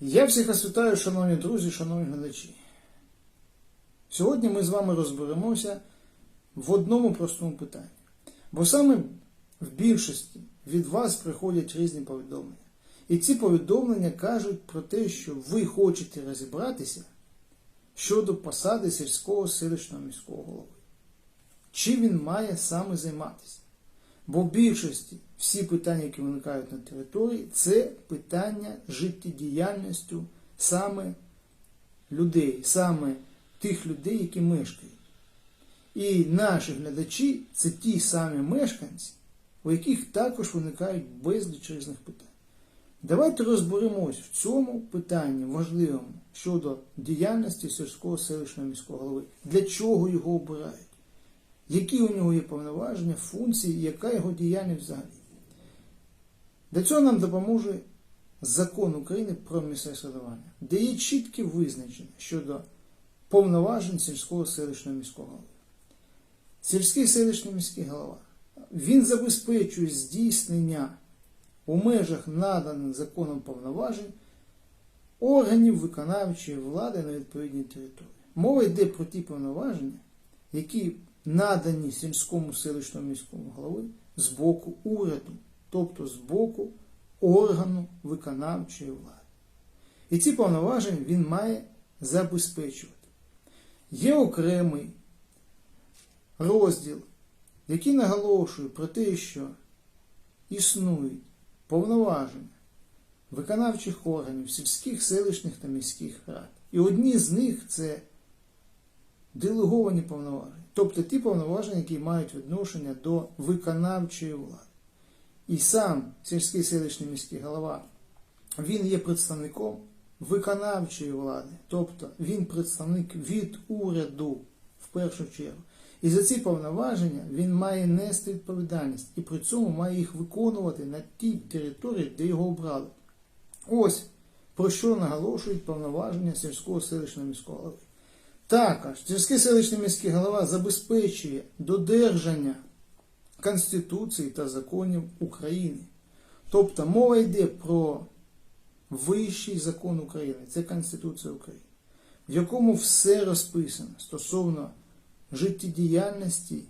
Я всіх вас вітаю, шановні друзі, шановні глядачі. Сьогодні ми з вами розберемося в одному простому питанні. Бо саме в більшості від вас приходять різні повідомлення. І ці повідомлення кажуть про те, що ви хочете розібратися щодо посади сільського селищного міського голови. Чим він має саме займатися? Бо в більшості всі питання, які виникають на території, це питання життєдіяльності саме людей, саме тих людей, які мешкають. І наші глядачі це ті самі мешканці, у яких також виникають безліч різних питань. Давайте розберемось в цьому питанні важливому щодо діяльності сільського селищного міського голови. Для чого його обирають? Які у нього є повноваження, функції, яка його діяльність взагалі. Для цього нам допоможе закон України про місцеве самоврядування, де є чітке визначення щодо повноважень сільського селищного міського голови. Сільський селищний міський голова він забезпечує здійснення у межах наданих законом повноважень органів виконавчої влади на відповідній території. Мова йде про ті повноваження, які надані сільському селищному міському голови з боку уряду, тобто з боку органу виконавчої влади. І ці повноваження він має забезпечувати. Є окремий розділ, який наголошує про те, що існують повноваження виконавчих органів сільських, селищних та міських рад. І одні з них це делеговані повноваження, тобто ті повноваження, які мають відношення до виконавчої влади. І сам сільський селищний міський голова, він є представником виконавчої влади, тобто він представник від уряду в першу чергу. І за ці повноваження він має нести відповідальність і при цьому має їх виконувати на тій території, де його обрали. Ось про що наголошують повноваження сільського селищного міського голови. Також сільський селищний міський голова забезпечує додержання Конституції та законів України. Тобто мова йде про вищий закон України, це Конституція України, в якому все розписано стосовно життєдіяльності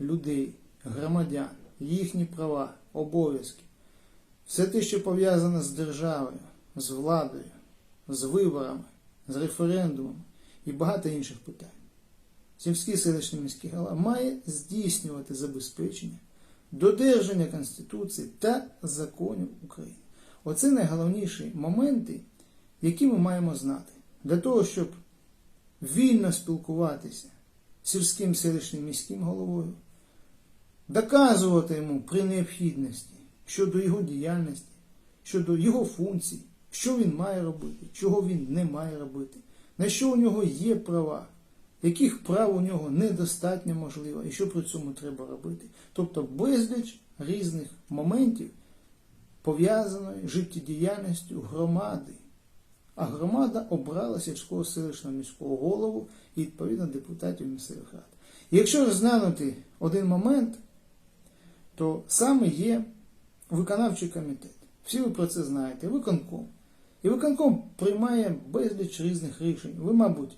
людей, громадян, їхні права, обов'язки, все те, що пов'язане з державою, з владою, з виборами, з референдумами і багато інших питань. Сільський селищний міський голова має здійснювати забезпечення, додержання Конституції та законів України. Оце найголовніші моменти, які ми маємо знати для того, щоб вільно спілкуватися з сільським селищним міським головою, доказувати йому при необхідності щодо його діяльності, щодо його функцій, що він має робити, чого він не має робити, на що у нього є права, яких прав у нього недостатньо можливо, і що при цьому треба робити. Тобто безліч різних моментів пов'язаної життєдіяльністю громади. А громада обрала сільського селищного міського голову і відповідно депутатів місцевих рад. І якщо розглянути один момент, то саме є виконавчий комітет. Всі ви про це знаєте, виконком. І виконком приймає безліч різних рішень. Ви, мабуть,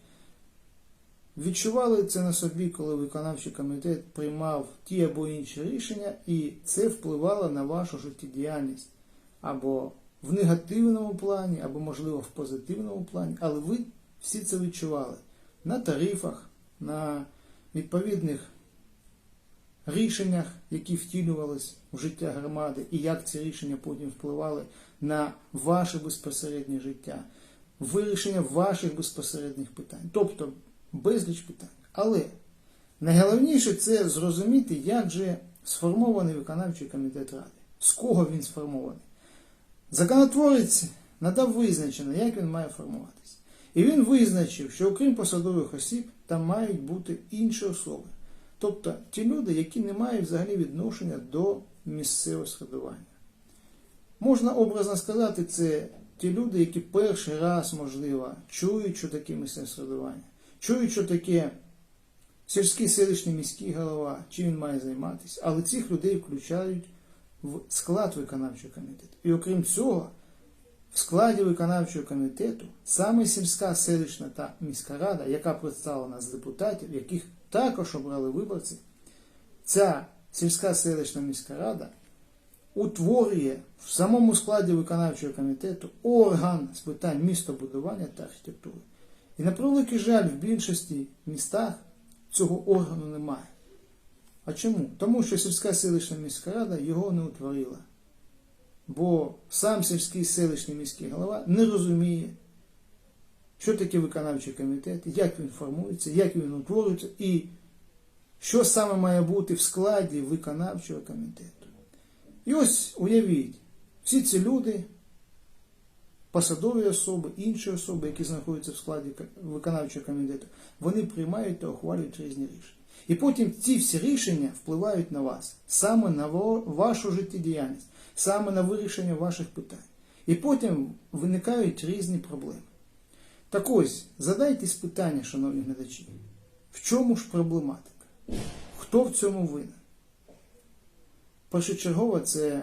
відчували це на собі, коли виконавчий комітет приймав ті або інші рішення, і це впливало на вашу життєдіяльність. Або в негативному плані, або, можливо, в позитивному плані, але ви всі це відчували. На тарифах, на відповідних рішеннях, які втілювались в життя громади, і як ці рішення потім впливали на ваше безпосереднє життя, вирішення ваших безпосередніх питань, тобто безліч питань. Але найголовніше це зрозуміти, як же сформований виконавчий комітет ради, з кого він сформований. Законотворець надав визначення, як він має формуватися. І він визначив, що окрім посадових осіб, там мають бути інші особи. Тобто ті люди, які не мають взагалі відношення до місцевого складування. Можна образно сказати, це ті люди, які перший раз, можливо, чують, що таке місцеве складування, чують, що таке сільський селищний міський голова, чим він має займатися, але цих людей включають в склад виконавчого комітету. І окрім цього, в складі виконавчого комітету саме сільська селищна та міська рада, яка представлена з депутатів, яких також обрали виборці, ця сільська селищна міська рада утворює в самому складі виконавчого комітету орган з питань містобудування та архітектури. І на превеликий жаль, в більшості містах цього органу немає. А чому? Тому що сільська селищна міська рада його не утворила. Бо сам сільський селищний міський голова не розуміє, що таке виконавчий комітет, як він формується, як він утворюється і що саме має бути в складі виконавчого комітету. І ось уявіть, всі ці люди, посадові особи, інші особи, які знаходяться в складі виконавчого комітету, вони приймають та ухвалюють різні рішення. І потім ці всі рішення впливають на вас, саме на вашу життєдіяльність, саме на вирішення ваших питань. І потім виникають різні проблеми. Так ось, задайтесь питання, шановні глядачі, в чому ж проблематика? Хто в цьому винен? Першочергово це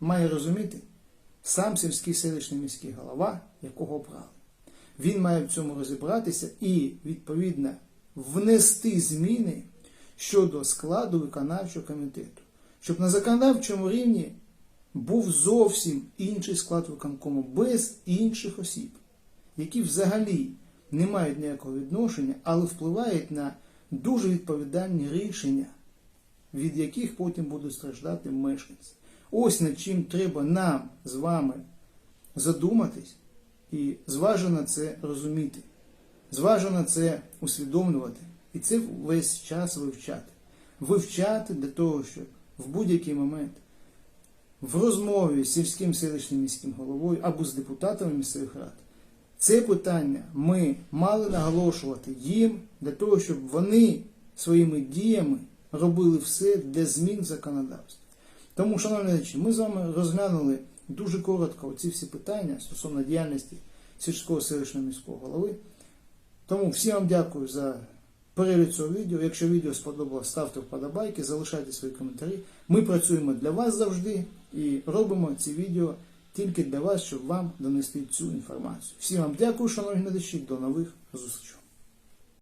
має розуміти сам сільський селищний міський голова, якого обрали. Він має в цьому розібратися і, відповідно, внести зміни щодо складу виконавчого комітету, щоб на законодавчому рівні був зовсім інший склад виконкому без інших осіб, які взагалі не мають ніякого відношення, але впливають на дуже відповідальні рішення, від яких потім будуть страждати мешканці. Ось над чим треба нам з вами задуматись і зважено це розуміти, зважено це усвідомлювати. І це весь час вивчати. Вивчати для того, щоб в будь-який момент в розмові з сільським селищним міським головою або з депутатами місцевих рад це питання ми мали наголошувати їм для того, щоб вони своїми діями робили все для змін в законодавстві. Тому, шановні глядачі, ми з вами розглянули дуже коротко ці всі питання стосовно діяльності сільського селищного міського голови. Тому всім вам дякую за перегляд цього відео. Якщо відео сподобалось, ставте вподобайки, залишайте свої коментарі. Ми працюємо для вас завжди і робимо ці відео тільки для вас, щоб вам донести цю інформацію. Всім вам дякую, шановні глядачі, до нових зустрічей.